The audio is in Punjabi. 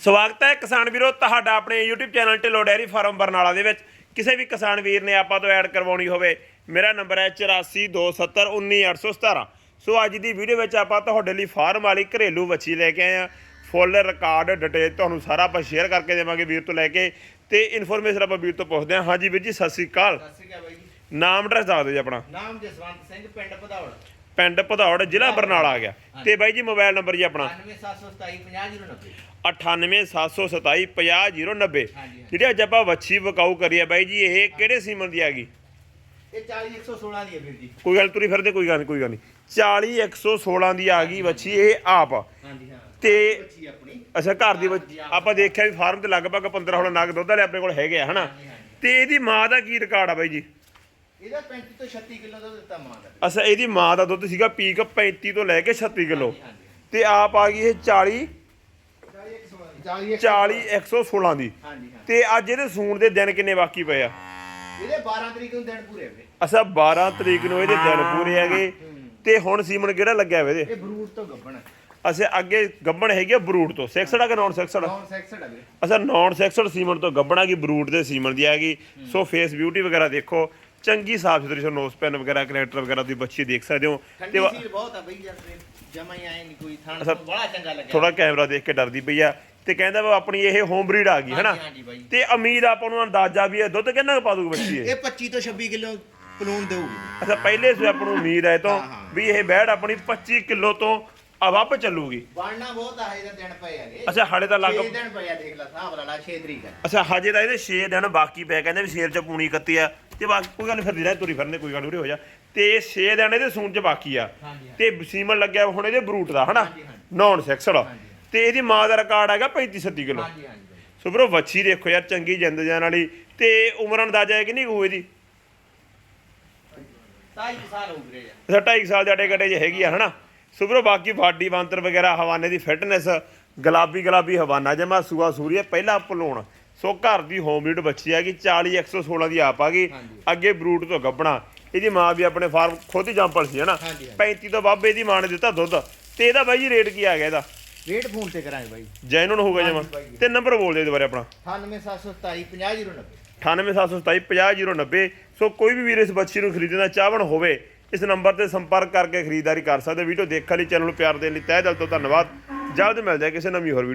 ਸਵਾਗਤ ਹੈ ਕਿਸਾਨ ਵੀਰੋ ਤੁਹਾਡਾ ਆਪਣੇ YouTube channel Dhillon dairy farm Barnala ਦੇ ਵਿੱਚ। ਕਿਸੇ ਵੀ ਕਿਸਾਨ ਵੀਰ ਨੇ ਆਪਾਂ ਤੋਂ ਐਡ ਕਰਵਾਉਣੀ ਹੋਵੇ ਮੇਰਾ ਨੰਬਰ ਹੈ 8427191817 ਸੋ ਅੱਜ ਦੀ ਵੀਡੀਓ ਵਿੱਚ ਆਪਾਂ ਤੁਹਾਡੇ ਲਈ ਫਾਰਮ ਵਾਲੀ ਘਰੇਲੂ ਵੱਛੀ ਲੈ ਕੇ ਆਏ ਆ ਫੁੱਲ ਰਿਕਾਰਡ ਡਿਟੇਲ ਤੁਹਾਨੂੰ ਸਾਰਾ ਆਪਾਂ ਸ਼ੇਅਰ ਕਰਕੇ ਦੇਵਾਂਗੇ ਵੀਰ ਤੋਂ ਲੈ ਕੇ। ਤੇ ਇਨਫੋਰਮੇਸ਼ਨ ਆਪਾਂ ਵੀਰ ਤੋਂ ਪੁੱਛਦੇ ਹਾਂ। ਹਾਂਜੀ ਵੀਰ ਜੀ ਸਤਿ ਸ੍ਰੀ ਅਕਾਲ। ਸਤਿ ਸ਼੍ਰੀ ਅਕਾਲ ਬਾਈ ਜੀ। ਨਾਮ ਐਡਰੈਸ ਦੱਸ ਦਿਓ ਜੀ ਆਪਣਾ। ਨਾਮ ਜਸਵੰਤ ਸਿੰਘ ਪਿੰਡ ਭਦੌੜ। ਪਿੰਡ ਭਦੌੜ ਜ਼ਿਲ੍ਹਾ ਬਰਨਾਲਾ ਆ ਗਿਆ। ਤੇ ਬਾਈ ਜੀ ਮੋਬਾਈਲ ਨੰਬਰ ਜੀ ਆਪਣਾ। 9727250090 9877050090 ਹਾਂਜੀ। ਜਿਹੜੀ ਅੱਜ ਆਪਾਂ ਵੱਛੀ ਵਕਾਊ ਕਰੀਏ ਬਾਈ ਜੀ ਇਹ ਕਿਹੜੇ ਸੀਮਨ ਦੀ ਆ ਗਈ ਇਹ 40116 ਦੀ ਹੈ ਵੀਰ ਜੀ ਕੋਈ ਗੱਲ ਤੁਰੀ ਫਿਰਦੇ ਕੋਈ ਗੱਲ ਨਹੀਂ ਕੋਈ ਗੱਲ ਨਹੀਂ 40116 ਦੀ ਆ ਗਈ ਵੱਛੀ ਇਹ ਆਪ ਹਾਂਜੀ ਹਾਂ ਤੇ ਬੱਚੀ ਆਪਣੀ ਅੱਛਾ ਘਰ ਦੀ ਆਪਾਂ ਦੇਖਿਆ ਵੀ ਫਾਰਮ ਤੇ ਲਗਭਗ 15 16 ਨਗ ਦੁੱਧ ਵਾਲੇ ਆਪਣੇ ਕੋਲ ਹੈਗੇ ਆ ਹਨਾ ਹਾਂਜੀ, ਤੇ ਇਹਦੀ ਮਾਂ ਦਾ ਕੀ ਰਿਕਾਰਡ ਆ ਬਾਈ ਜੀ ਇਹਦਾ 35 ਤੋਂ 36 ਕਿਲੋ ਦਾ ਦਿੱਤਾ ਮਾਂ ਦਾ ਅੱਛਾ ਇਹਦੀ ਮਾਂ ਦਾ ਦੁੱਧ ਸੀਗਾ ਪੀਕ 35 ਤੋਂ ਲੈ ਕੇ 36 ਕਿਲੋ ਹਾਂਜੀ, ਤੇ ਆਪ ਆ ਗਈ ਇਹ 40 40 40 116 ਦੀ। ਹਾਂਜੀ ਹਾਂ। ਤੇ ਅੱਜ ਇਹਦੇ ਸੂਣ ਦੇ ਦਿਨ ਕਿੰਨੇ ਬਾਕੀ ਪਏ ਆ? ਇਹਦੇ 12 ਤਰੀਕ ਨੂੰ ਦਿਨ ਪੂਰੇ ਹੋਏ। ਅੱਛਾ 12 ਤਰੀਕ ਨੂੰ ਇਹਦੇ ਦਿਨ ਪੂਰੇ ਹੈਗੇ। ਤੇ ਹੁਣ ਸੀਮਨ ਕਿਹੜਾ ਲੱਗਿਆ ਵੇ ਇਹਦੇ? ਇਹ ਬਰੂਟ ਤੋਂ ਗੱਬਣ ਅੱਛਾ ਅੱਗੇ ਗੱਬਣ ਹੈਗੀ ਆ ਬਰੂਟ ਤੋਂ? ਸੈਕਸੜਾ ਕਿ ਨਾਨ ਸੈਕਸੜਾ? ਨੌਨ ਸੈਕਸਡ ਹੈ ਵੀਰੇ। ਅੱਛਾ ਨਾਨ ਸੈਕਸਡ ਸੀਮਨ ਤੋਂ ਗੱਬਣਾ ਕੀ ਬਰੂਟ ਦੇ ਸੀਮਨ ਦੀ ਹੈਗੀ ਸੋ ਫੇਸ ਬਿਊਟੀ ਵਗੈਰਾ ਦੇਖੋ ਚੰਗੀ ਸਾਫ਼ ਸੁਥਰੀ ਸੋ ਨੋਸ ਪੈਨ ਵਗੈਰਾ ਕਨੈਕਟਰ ਵਗੈਰਾ ਤੁਸੀਂ ਬੱਚੀ ਦੇਖ ਸਕਦੇ ਹੋ। ਠੰਡੀ ਤੇ ਸੀਲ ਬਹੁਤ ਆ ਬਈ ਯਾਰ ਜਮਾ ਹੀ ਆਏ ਨਹੀਂ ਕੋਈ ਥਾਣ ਅੱਛਾ, ਤੋਂ ਬੜਾ ਚੰਗਾ ਲੱਗਿਆ। ਥੋੜਾ ਕੈਮਰਾ ਦੇਖ ਕੇ ਡਰਦੀ ਪਈ ਆ। ਤੇ ਕਹਿੰਦਾ ਵਾ ਆਪਣੀ ਇਹ ਹੋਮ ਬਰੀਡ ਆ ਗਈ ਹੈਨਾ? ਹਾਂਜੀ, ਬਾਈ। ਤੇ ਉਮੀਦ ਆਪਾਂ ਨੂੰ ਅੰਦਾਜ਼ਾ ਵੀ ਇਹ ਦੁੱਧ ਕਿੰਨਾ ਕੁ ਪਾ ਦੂਗੀ ਬੱਚੀ ਇਹ? ਇਹ 25 ਤੋਂ 26 ਕਿਲੋ ਪਲੂਣ ਦੇਊਗੀ। ਅੱਛਾ ਪਹਿਲੇ ਸੇ ਆਪਾਂ ਨੂੰ ਉਮੀਦ ਹੈ ਤੋਂ। ਵੀ ਇਹ ਬੈੜ ਆਪਣੀ 25 ਕਿਲੋ ਤੋਂ ਅਵੱਬ ਚੱਲੂਗੀ। ਬਣਨਾ ਬਹੁਤ ਆ ਇਹਦਾ ਦਿਨ ਪਏ ਹੈਗੇ। ਅੱਛਾ ਹਾਲੇ ਤਾਂ ਲੱਗ 6 ਦਿਨ ਪਏ ਆ ਦੇਖ ਲੈ ਹਿਸਾਬ ਲਾ ਲਾ 6 ਤਰੀਕ ਹੈ ਅੱਛਾ ਹਜੇ ਤਾਂ ਇਹਦੇ 6 ਦਿਨ ਬਾਕੀ ਪਏ ਕਹਿੰਦੇ ਵੀ ਸ਼ੇਰ ਚ ਪੂਣੀ ਕੱਤੀ ਆ। ਤੇ ਬਾਕੀ ਕੋਈ ਗੱਲ ਨੀ ਫਿਰਦੀ ਰਹਿ ਤੁਰੀ ਫਿਰਨੇ ਕੋਈ ਗੱਲ ਉਰੇ ਹੋ ਜਾ। ਤੇ 6 ਦਿਨ ਇਹਦੇ ਸੂਣ ਚ ਬਾਕੀ ਆ। ਹਾਂਜੀ। ਤੇ ਸੀਮਨ ਲੱਗਿਆ ਹੁਣ ਇਹਦੇ ਬਰੂਟ ਦਾ ਹਨਾ? ਹਾਂਜੀ, ਹਾਂਜੀ। ਨੌਨ ਸੈਕਸਡ ਹਾਂਜੀ। ਤੇ ਇਹਦੀ ਮਾਂ ਦਾ ਰਿਕਾਰਡ ਹੈਗਾ 35 37 ਕਿਲੋ। ਹਾਂਜੀ ਹਾਂਜੀ। ਬਾਈ ਸੋ ਬਰੋ ਵੱਛੀ ਦੇਖੋ ਯਾਰ ਚੰਗੀ ਜਿੰਦ ਜਾਨ ਵਾਲੀ। ਤੇ ਉਮਰ ਅੰਦਾਜ਼ਾ ਹੈ ਕਿ ਨਹੀਂ ਹੋਏ ਦੀ ਸਾਈ ਸਾਲ ਹੋ। ਗਏ ਆ ਅੱਛਾ 2.5 ਸਾਲ ਦੇ ਅਟੇ ਗਟੇ ਜੇ ਹੈਗੀ ਆ ਹਨਾ? ਸੋ ਬਰੋ ਬਾਕੀ ਬਾਡੀ ਬਾਂਤਰ ਵਗੈਰਾ ਹਵਾਨੇ ਦੀ ਫਿਟਨੈਸ ਗੁਲਾਬੀ ਗੁਲਾਬੀ ਹਵਾਨਾ ਜਮਾ ਸੂਆ ਸੂਰੀਆ ਪਹਿਲਾ ਭਲੂਣ ਸੋ ਘਰ ਦੀ ਹੋਮ ਬਰੀਡ ਬੱਚੀ ਹੈਗੀ 40 116 ਦੀ ਆਪ ਆ ਗਈ। ਹਾਂਜੀ। ਅੱਗੇ ਬਰੂਟ ਤੋਂ ਗੱਬਣਾ। ਇਹਦੀ ਮਾਂ ਵੀ ਆਪਣੇ ਫਾਰਮ ਖੁਦ ਹੀ ਜੰਪਲ ਸੀ ਹਨਾ? ਹਾਂਜੀ, ਹਾਂਜੀ। 35 ਤੋਂ ਬਾਬੇ ਦੀ ਮਾਂ ਨੇ ਦਿੱਤਾ ਦੁੱਧ। ਤੇ ਇਹਦਾ ਬਾਈ ਜੀ ਰੇਟ ਕੀ ਆ ਗਿਆ ਇਹਦਾ? ਵੇਟ ਫੋਨ ਤੇ ਕਰਾਂਗੇ ਬਾਈ। ਜੈਨੂਨ ਹੋਊਗਾ ਜਮਾ। ਹਾਂਜੀ, ਬਾਈ। ਤੇ ਨੰਬਰ ਬੋਲ ਦੇ ਦੁਬਾਰੇ ਆਪਣਾ। 98727 50090 98727 50090 ਸੋ ਕੋਈ ਵੀ ਵੀਰ ਇਸ ਬੱਚੀ ਨੂੰ ਖਰੀਦਣਾ ਚਾਹਵਣ ਹੋਵੇ ਇਸ ਨੰਬਰ ਤੇ ਸੰਪਰਕ ਕਰਕੇ ਖਰੀਦਦਾਰੀ ਕਰ ਸਕਦੇ ਹੋ। ਵੀਡੀਓ ਦੇਖਣ ਲਈ ਚੈਨਲ ਨੂੰ ਪਿਆਰ ਦੇਣ ਲਈ ਤਹਿ ਦਿਲ ਤੋਂ ਧੰਨਵਾਦ। ਜਲਦ ਮਿਲਦੇ ਹਾਂ ਕਿਸੇ ਨਵੀਂ ਹੋਰ ਵੀਡੀਓ